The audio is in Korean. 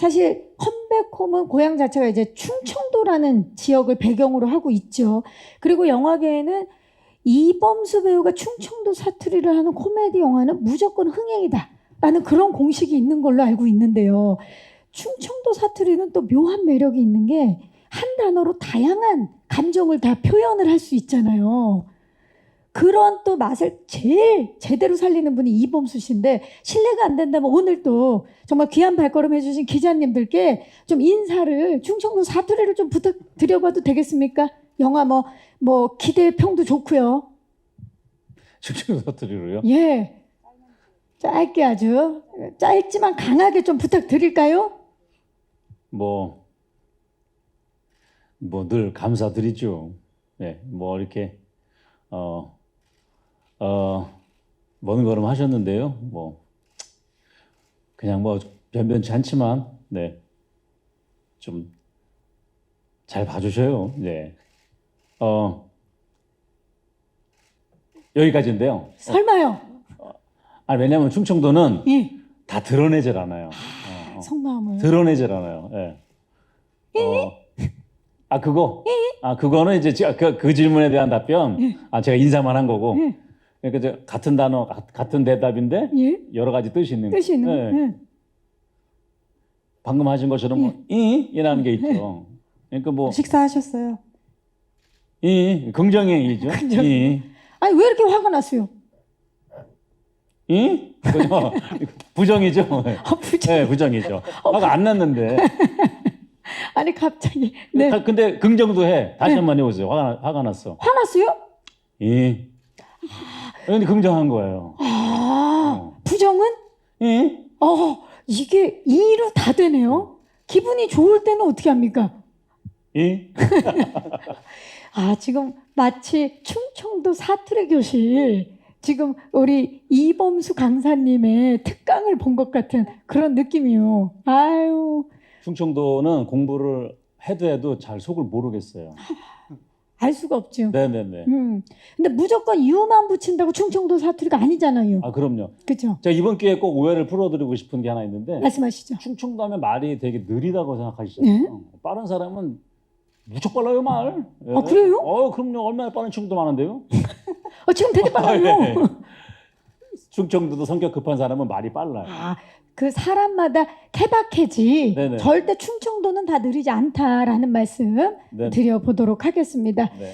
사실 컴백홈은 고향 자체가 이제 충청도라는 지역을 배경으로 하고 있죠. 그리고 영화계에는 이범수 배우가 충청도 사투리를 하는 코미디 영화는 무조건 흥행이다 라는 그런 공식이 있는 걸로 알고 있는데요. 충청도 사투리는 또 묘한 매력이 있는 게 한 단어로 다양한 감정을 다 표현을 할 수 있잖아요. 그런 또 맛을 제일 제대로 살리는 분이 이범수 씨인데 실례가 안 된다면 오늘 또 정말 귀한 발걸음 해주신 기자님들께 좀 인사를 충청도 사투리를 좀 부탁드려봐도 되겠습니까? 영화 뭐 뭐 기대 평도 좋고요. 충청도 사투리로요? 예. 짧게 아주 짧지만 강하게 좀 부탁드릴까요? 뭐 뭐 늘 감사드리죠. 네, 뭐 이렇게 어, 어, 먼 걸음 하셨는데요. 뭐 그냥 뭐 변변치 않지만 네, 좀 잘 봐주셔요. 네, 어 여기까지인데요. 설마요. 아 왜냐하면 충청도는 예. 다 드러내질 않아요. 어, 어. 속마음을. 드러내질 않아요. 예. 어, 아 그거? 아 그거는 이제 제가 그, 그 질문에 대한 답변. 아 제가 인사만 한 거고. 예. 그러니까 같은 단어, 가- 같은 대답인데 예. 여러 가지 뜻이 있는. 뜻이 있는 예. 거. 예. 방금 하신 것처럼 뭐, 이 이라는 게 있죠. 그러니까 뭐 식사하셨어요? 이 긍정행이죠. 긍정. 이, 아니 왜 이렇게 화가 났어요? 이 그죠? 부정이죠. 아, 부정. 네, 부정이죠. 화가 안 났는데. 아니 갑자기 네 아, 근데 긍정도 해. 다시 한 번 해보세요. 화가 나- 화가 났어. 화났어요? 이. 근데 긍정한 거예요. 아 어. 부정은? 이. 어 이게 이로 다 되네요. 기분이 좋을 때는 어떻게 합니까? 이. 아 지금 마치 충청도 사투리 교실 지금 우리 이범수 강사님의 특강을 본 것 같은 그런 느낌이요. 아유 충청도는 공부를 해도 해도 잘 속을 모르겠어요. 알 수가 없죠. 네네네. 음 근데 무조건 유만 붙인다고 충청도 사투리가 아니잖아요. 아 그럼요. 그죠? 제가 이번 기회에 꼭 오해를 풀어드리고 싶은 게 하나 있는데 말씀하시죠. 충청도 하면 말이 되게 느리다고 생각하시잖아요. 빠른 사람은 무척 빨라요 말. 예. 네. 아, 그래요? 어 그럼요. 얼마나 빠른 충청도 많은데요. 어, 지금 되게 빨라요. 예. 충청도도 성격 급한 사람은 말이 빨라요. 아, 그 사람마다 케바케지 네네. 절대 충청도는 다 느리지 않다라는 말씀 네. 드려보도록 하겠습니다. 네.